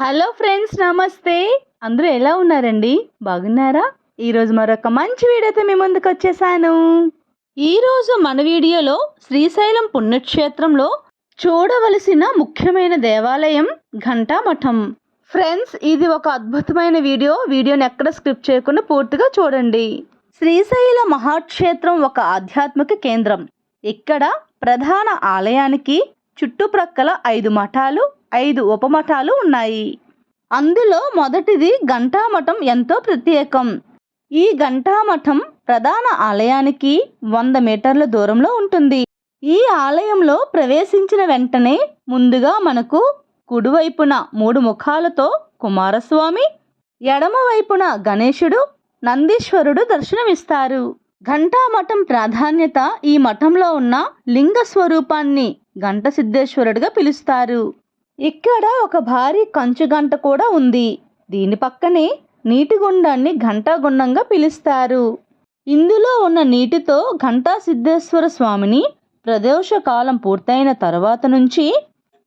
Hello friends నమస్తే. అందరూ ఎలా ఉన్నారండి? బాగున్నారా? ఈరోజు మరొక మంచి వీడియోతో మీ ముందుకు వచ్చేసాను. ఈరోజు మన వీడియోలో శ్రీశైలం పుణ్యక్షేత్రంలో చూడవలసిన ముఖ్యమైన దేవాలయం ఘంటామఠం. ఫ్రెండ్స్ ఇది ఒక అద్భుతమైన వీడియో. వీడియోని ఎక్కడ స్క్రిప్ట్ చేయకుండా పూర్తిగా చూడండి. శ్రీశైల మహాక్షేత్రం ఒక ఆధ్యాత్మిక కేంద్రం. ఇక్కడ ప్రధాన ఆలయానికి చుట్టుప్రక్కల ఐదు మఠాలు ఐదు ఉపమఠాలు ఉన్నాయి. అందులో మొదటిది ఘంటామఠం ఎంతో ప్రత్యేకం. ఈ ఘంటామఠం ప్రధాన ఆలయానికి వంద మీటర్ల దూరంలో ఉంటుంది. ఈ ఆలయంలో ప్రవేశించిన వెంటనే ముందుగా మనకు కుడివైపున మూడు ముఖాలతో కుమారస్వామి ఎడమవైపున గణేశుడు నందీశ్వరుడు దర్శనమిస్తారు. ఘంటామఠం ప్రాధాన్యత ఈ మఠంలో ఉన్న లింగ స్వరూపాన్ని ఘంటసిద్ధేశ్వరుడిగా పిలుస్తారు. ఇక్కడ ఒక భారీ కంచు గంట కూడా ఉంది. దీని పక్కనే నీటి గుండాన్ని ఘంటాగుండంగా పిలుస్తారు. ఇందులో ఉన్న నీటితో ఘంటా సిద్ధేశ్వర స్వామిని ప్రదోష కాలం పూర్తయిన తర్వాత నుంచి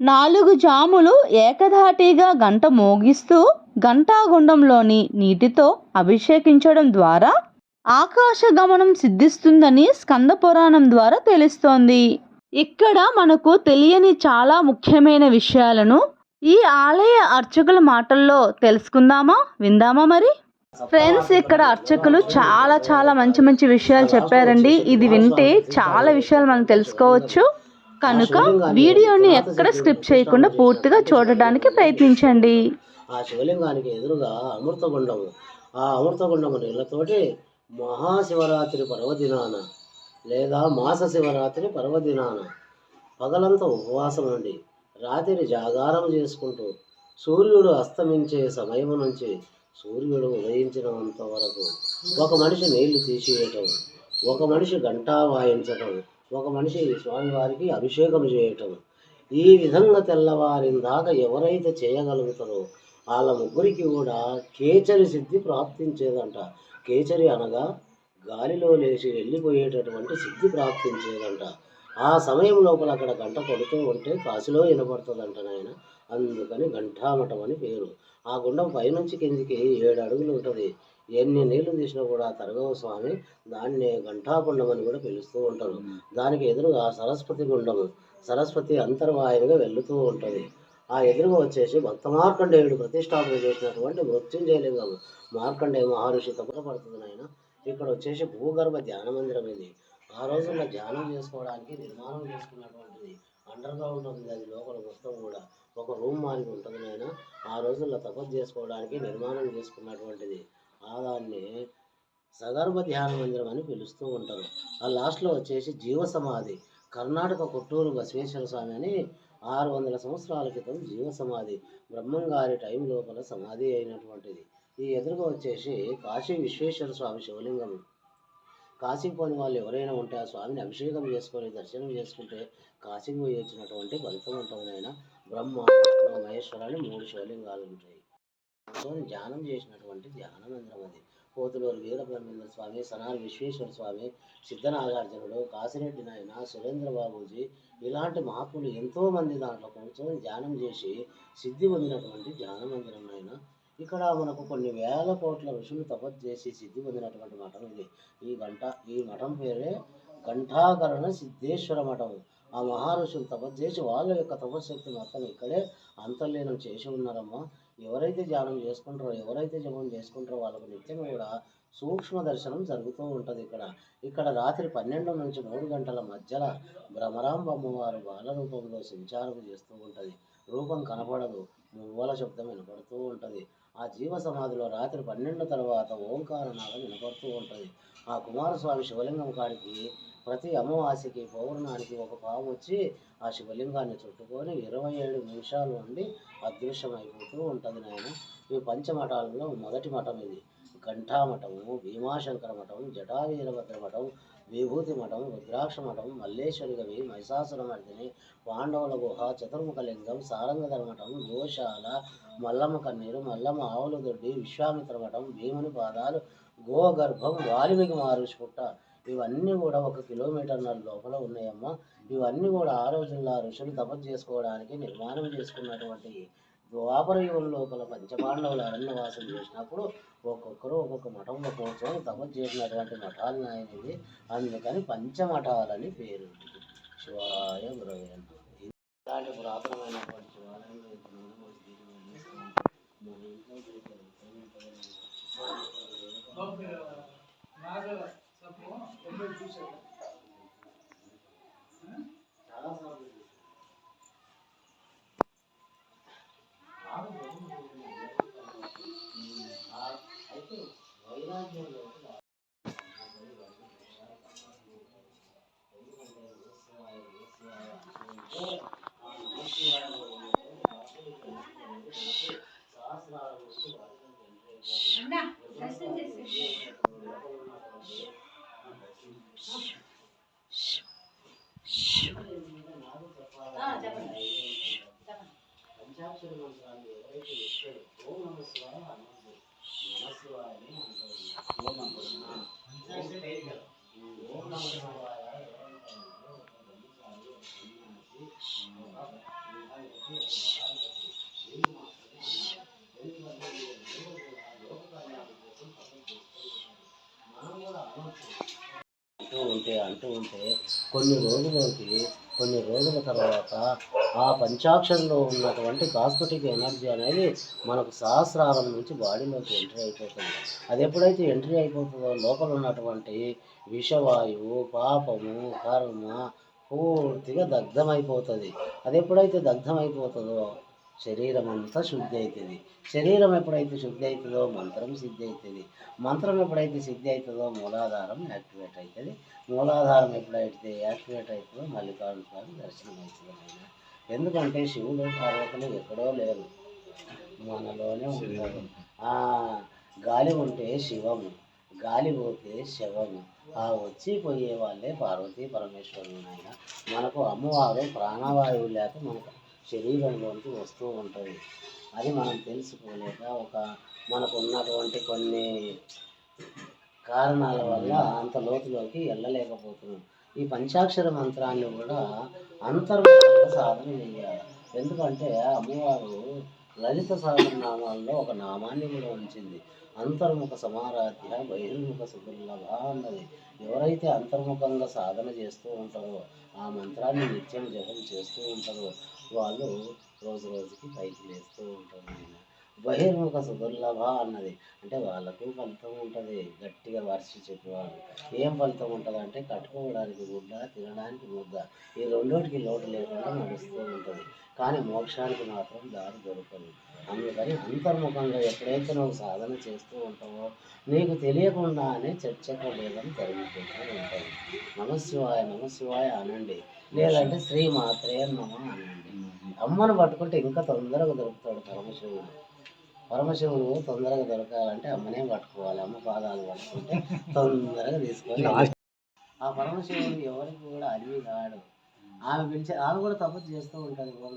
నాలుగు జాములు ఏకధాటిగా గంట మోగిస్తూ ఘంటాగుండంలోని నీటితో అభిషేకించడం ద్వారా ఆకాశ గమనం సిద్ధిస్తుందని స్కంద పురాణం ద్వారా తెలుస్తోంది. ఇక్కడ మనకు తెలియని చాలా ముఖ్యమైన విషయాలను ఈ ఆలయ అర్చకుల మాటల్లో తెలుసుకుందామా? విందామా మరి? ఫ్రెండ్స్ ఇక్కడ అర్చకులు చాలా చాలా మంచి మంచి విషయాలు చెప్పారండి. ఇది వింటే చాలా విషయాలు మనం తెలుసుకోవచ్చు. కనుక వీడియోని ఎక్కడ స్క్రిప్ట్ చేయకుండా పూర్తిగా చూడడానికి ప్రయత్నించండి. ఆ శివలింగానికి ఎదురుగా అమృతగుండము ఆ అమృతగుండము నీళ్ళతోటి మహాశివరాత్రి పర్వదినాన లేదా మాస శివరాత్రి పర్వదినాన. పగలంతా ఉపవాసం ఉండి రాత్రి జాగారం చేసుకుంటూ సూర్యుడు అస్తమించే సమయం నుంచి సూర్యుడు ఉదయించినంత వరకు ఒక మనిషి నీళ్ళు తీసేయటం ఒక మనిషి గంటా వాయించటం ఒక మనిషి స్వామివారికి అభిషేకం చేయటం. ఈ విధంగా తెల్లవారిన దాకా ఎవరైతే చేయగలుగుతారో వాళ్ళ ముగ్గురికి కూడా కేచరి సిద్ధి ప్రాప్తించేదంట. కేచరి అనగా గాలిలో లేచి వెళ్ళిపోయేటటువంటి సిద్ధి ప్రాప్తించేదంట. ఆ సమయం లోపల అక్కడ గంట కొడుతూ ఉంటే కాశీలో వినపడుతుందంట నాయన. అందుకని ఘంటామఠం అని పేరు. ఆ గుండం పైనుంచి కిందికి ఏడు అడుగులు ఉంటుంది. ఎన్ని నీళ్ళు తీసినా కూడా తరగవ స్వామి. దాన్ని గంటాకుండం అని కూడా పిలుస్తూ ఉంటారు. దానికి ఎదురుగా సరస్వతి గుండము. సరస్వతి అంతర్వాయులుగా వెళ్తూ ఉంటుంది. ఆ ఎదురుగా వచ్చేసి భక్త మార్కండేయుడు ప్రతిష్టాపన చేసినటువంటి మృత్యుంజయలింగం మార్కండేయ మహర్షి తప్పపడుతుంది నాయన. ఇక్కడ వచ్చేసి భూగర్భ ధ్యాన మందిరం ఇది. ఆ రోజుల్లో ధ్యానం చేసుకోవడానికి నిర్మాణం చేసుకున్నటువంటిది అండర్ గ్రౌండ్ ఉంది. అది లోపల మొత్తం కూడా ఒక రూమ్ మారి ఉంటుంది నాయన. ఆ రోజుల్లో తపస్సు చేసుకోవడానికి నిర్మాణం చేసుకున్నటువంటిది. ఆ దాన్ని సగర్భ ధ్యాన మందిరం అని పిలుస్తూ ఉంటారు. ఆ లాస్ట్లో వచ్చేసి జీవ సమాధి. కర్ణాటక కొట్టూరు బసవేశ్వర స్వామి అని ఆరు వందల సంవత్సరాల క్రితం జీవ సమాధి. బ్రహ్మంగారి టైం లోపల సమాధి అయినటువంటిది. ఈ ఎదురుగా వచ్చేసి కాశీ విశ్వేశ్వర స్వామి శివలింగం. కాశీకి పోని వాళ్ళు ఎవరైనా ఉంటే ఆ స్వామిని అభిషేకం చేసుకొని దర్శనం చేసుకుంటే కాశీకి పోయి వచ్చినటువంటి ఫలితం ఉంటుంది ఆయన బ్రహ్మ విష్ణు మహేశ్వర అని మూడు శివలింగాలు ఉంటాయి. సో ధ్యానం చేసినటువంటి ధ్యానమందిరం అది. పోతులూరు వీరబ్రహ్మేంద్ర స్వామి సనారి విశ్వేశ్వర స్వామి సిద్ధనాగార్జునుడు కాసిరెడ్డి నాయన సురేంద్ర బాబూజీ ఇలాంటి మహాత్ములు ఎంతోమంది దాంట్లో కూర్చొని ధ్యానం చేసి సిద్ధి పొందినటువంటి ధ్యాన మందిరం నాయన ఇక్కడ మనకు కొన్ని వేల కోట్ల ఋషులు తపస్సు చేసి సిద్ధి పొందినటువంటి మఠం ఇది. ఈ గంట ఈ మఠం పేరే ఘంటాకరణ సిద్ధేశ్వర మఠం. ఆ మహారుషులు తపస్సు చేసి వాళ్ళ యొక్క తపశక్తి మొత్తం ఇక్కడే అంతర్లీనం చేసి ఉన్నారమ్మా. ఎవరైతే ధ్యానం చేసుకుంటారో ఎవరైతే జపం చేసుకుంటారో వాళ్ళకు నిత్యం కూడా సూక్ష్మ దర్శనం జరుగుతూ ఉంటుంది ఇక్కడ. ఇక్కడ రాత్రి పన్నెండు నుంచి మూడు గంటల మధ్యలో భ్రమరాంబ అమ్మవారు బాల రూపంలో సంచారం చేస్తూ ఉంటుంది. రూపం కనపడదు. మువ్వల శబ్దం వినపడుతూ ఉంటుంది. ఆ జీవ సమాధిలో రాత్రి పన్నెండు తర్వాత ఓంకార నాగం వినపడుతూ ఉంటుంది. ఆ కుమారస్వామి శివలింగం కాడికి ప్రతి అమావాస్యకి పౌర్ణానికి ఒక పాము వచ్చి ఆ శివలింగాన్ని చుట్టుకొని ఇరవై ఏడు నిమిషాలు ఉండి అదృశ్యమైపోతూ ఉంటుంది నాయన. ఈ పంచమఠాలలో మొదటి మఠం ఇది. ఘంటామఠము భీమాశంకర మఠం జటావీరభద్ర మఠం విభూతి మఠం రుద్రాక్ష మఠం మల్లేశ్వరి గవి మహిషాసుర మర్దిని పాండవుల గుహ చతుర్ముఖలింగం సారంగధర మఠం గోశాల మల్లమ్మ కన్నీరు మల్లమ్మ ఆవుల దొడ్డి విశ్వామిత్ర మఠం భీముని పాదాలు గోగర్భం వాల్మీకి మహర్షి పుట్ట. ఇవన్నీ కూడా ఒక కిలోమీటర్ల లోపల ఉన్నాయమ్మా. ఇవన్నీ కూడా ఆ రోజుల్లో ఋషులు తపస్సు చేసుకోవడానికి నిర్మాణం చేసుకున్నటువంటి ద్వాపర యుగం లోపల పంచపాండవులు అరణ్యవాసం చేసినప్పుడు ఒక్కొక్కరు ఒక్కొక్క మఠంలో కూర్చొని తపస్సు చేసినటువంటి మఠాలు నాయనది. అందుకని పంచమఠాలని పేరు శివాయ గురవే ఇలాంటి పురాతనమైనటువంటి శివాలయంలో ఇప్పుడు మన ఇంట్లో చేసే అంటూ ఉంటే అంటూ ఉంటే కొన్ని రోజులకి కొన్ని రోజుల తర్వాత ఆ పంచాక్షరంలో ఉన్నటువంటి కాస్మెటిక్ ఎనర్జీ అనేది మనకు సహస్రారం నుంచి బాడీలోకి ఎంట్రీ అయిపోతుంది. అది ఎప్పుడైతే ఎంట్రీ అయిపోతుందో లోపల ఉన్నటువంటి విషవాయువు పాపము కర్మ పూర్తిగా దగ్ధమైపోతుంది. అది ఎప్పుడైతే దగ్ధమైపోతుందో శరీరం అంతా శుద్ధి అవుతుంది శరీరం ఎప్పుడైతే శుద్ధి అవుతుందో మంత్రం సిద్ధి అవుతుంది మంత్రం ఎప్పుడైతే సిద్ధి అవుతుందో మూలాధారం యాక్టివేట్ అవుతుంది మూలాధారం ఎప్పుడైతే యాక్టివేట్ అవుతుందో మల్లికార్జున స్వామి దర్శనం అవుతుంది ఆయన. ఎందుకంటే శివుడు పార్వతులు ఎక్కడో లేరు. మనలోనే ఉంటారు గాలి ఉంటే శివము గాలి పోతే శవము ఆ వచ్చి పోయే వాళ్ళే పార్వతీ పరమేశ్వరుడు ఆయన మనకు అమ్మవారు ప్రాణవాయువు లేక మనకు శరీరంలోనికి వస్తూ ఉంటుంది. అది మనం తెలుసుకోలేక ఒక మనకు ఉన్నటువంటి కొన్ని కారణాల వల్ల అంత లోతులోకి వెళ్ళలేకపోతున్నాం. ఈ పంచాక్షర మంత్రాన్ని కూడా అంతర్ముఖంగా సాధన చేయాలి. ఎందుకంటే అమ్మవారు లలిత నామాల్లో ఒక నామాన్ని కూడా ఉంచింది. అంతర్ముఖ సమారాధ్య బహిర్ముఖ సుదుర్లభ అన్నది. ఎవరైతే అంతర్ముఖంగా సాధన చేస్తూ ఉంటారో ఆ మంత్రాన్ని నిత్యం జపం చేస్తూ ఉంటారో వాళ్ళు రోజు రోజుకి పైకి లేస్తూ ఉంటారు ఆయన బహిర్ముఖ సుదుర్లభ అన్నది. అంటే వాళ్ళకు ఫలితం ఉంటుంది. గట్టిగా వర్షి చెప్పేవాళ్ళు. ఏం ఫలితం ఉంటుంది అంటే కట్టుకోవడానికి గుడ్డ తినడానికి ముద్ద. ఈ రెండోటికి లోటు లేకుండా నడుస్తూ ఉంటుంది. కానీ మోక్షానికి మాత్రం దారి దొరకదు. అందుకని అంతర్ముఖంగా ఎప్పుడైతే నువ్వు సాధన చేస్తూ ఉంటావో నీకు తెలియకుండానే చర్చకు లేదని జరుగుతుంటూ ఉంటుంది నమశివాయ నమశివాయ అనండి. లేదంటే శ్రీ మాత్రే నమ అనండి. అమ్మను పట్టుకుంటే ఇంకా తొందరగా దొరుకుతాడు పరమశివుడు. పరమశివుడు తొందరగా దొరకాలంటే అమ్మనే పట్టుకోవాలి అమ్మ పాదాలు పట్టుకుంటే తొందరగా తీసుకొని ఆ పరమశివుడు ఎవరికి కూడా అడివి కాడు. ఆమె పిలిచే ఆమె కూడా తపస్సు చేస్తూ ఉంటుంది ఓం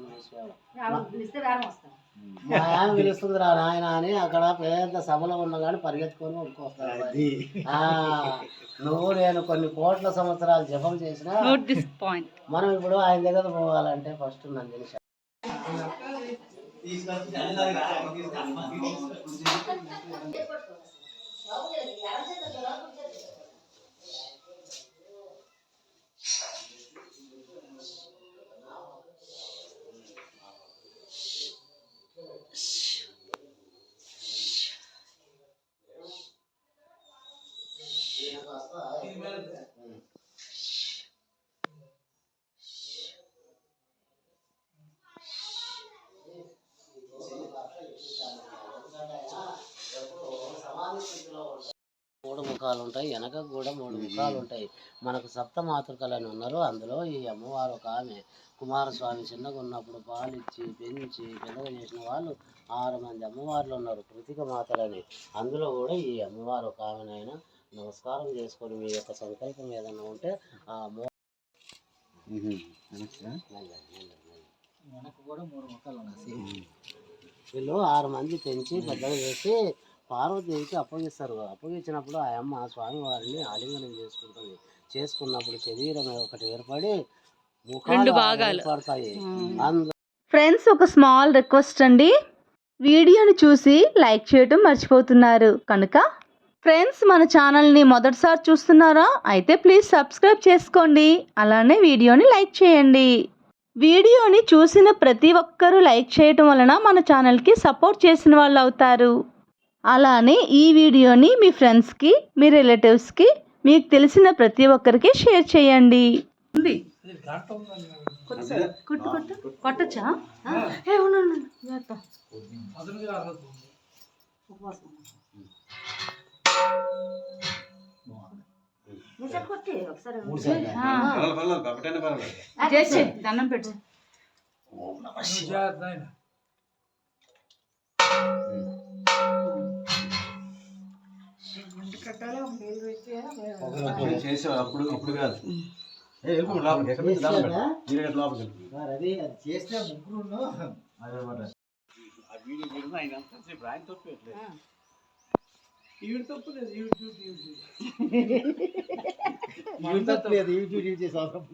మా ఆమె పిలుస్తుంది రా నాయన అని అక్కడ పెద్ద సభలో ఉన్నా కానీ పరిగెత్తుకొని ఉడుకొస్తాడు ఆ, నువ్వు నేను కొన్ని కోట్ల సంవత్సరాలు జపం చేసినా నోట్ దిస్ పాయింట్ మనం ఇప్పుడు ఆయన దగ్గర పోవాలంటే ఫస్ట్ నందిని ಜ್ಞಾನದಾಗ మూడు ముఖాలు ఉంటాయి వెనక కూడా మూడు ముఖాలు ఉంటాయి మనకు సప్త మాతృకలు అని ఉన్నారు. అందులో ఈ అమ్మవారు ఒక ఆమె. కుమారస్వామి చిన్నగా ఉన్నప్పుడు పాలిచ్చి పెంచి పెద్దగా చేసిన వాళ్ళు ఆరు మంది అమ్మవార్లు ఉన్నారు కృతిక మాతలని. అందులో కూడా ఈ అమ్మవారు ఒక ఆమెనైనా నమస్కారం చేసుకొని మీ యొక్క సంకల్పం ఏదైనా ఉంటే ఆ అమ్మ మెల్లగా, మెల్లగా, మెల్లగా. వెనక్కి కూడా మూడు ముక్కలు ఉన్నాయి వీళ్ళు ఆరు మంది పెంచి పెద్దగా చేసి పార్వతీదేవికి అప్పగిస్తారు. అప్పగించినప్పుడు ఆ అమ్మ స్వామివారిని ఆలింగనం చేసుకుంటుంది. చేసుకున్నప్పుడు శరీరం ఒకటి ఏర్పడి ముఖాలు. ఏర్పడతాయి. ఫ్రెండ్స్ ఒక స్మాల్ రిక్వెస్ట్ అండి. వీడియోని చూసి లైక్ చేయటం మర్చిపోతున్నారు. కనుక ఫ్రెండ్స్ మన ఛానల్ని మొదటిసారి చూస్తున్నారా? అయితే ప్లీజ్ సబ్స్క్రైబ్ చేసుకోండి. అలానే వీడియోని లైక్ చేయండి. వీడియోని చూసిన ప్రతి ఒక్కరూ లైక్ చేయటం వలన మన ఛానల్కి సపోర్ట్ చేసిన వాళ్ళు అవుతారు. అలానే ఈ వీడియోని మీ ఫ్రెండ్స్కి మీ రిలేటివ్స్కి మీకు తెలిసిన ప్రతి ఒక్కరికి షేర్ చేయండి. ఉంది. కుట్టు కుట్టు. కొట్టచ్చా? చేసి దండం పెట్టు. చేసావు అప్పుడు ఇప్పుడు కాదు. అది అది చేస్తే ముగ్గురు అదనమాట. ఆ. ఈవిడ తప్పు లేదు, చేసే అవసరం.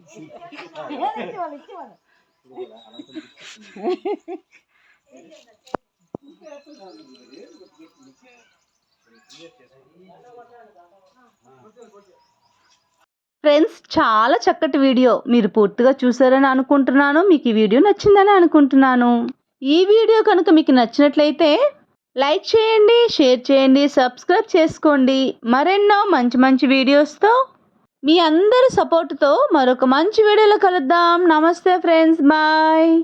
ఫ్రెండ్స్ చాలా చక్కటి వీడియో. మీరు పూర్తిగా చూసారని అనుకుంటున్నాను. మీకు ఈ వీడియో నచ్చిందని అనుకుంటున్నాను. ఈ వీడియో కనుక మీకు నచ్చినట్లయితే లైక్ చేయండి షేర్ చేయండి సబ్స్క్రైబ్ చేసుకోండి. మరెన్నో మంచి మంచి వీడియోస్తో మీ అందరి సపోర్టుతో మరొక మంచి వీడియోలో కలుద్దాం. నమస్తే ఫ్రెండ్స్. బాయ్.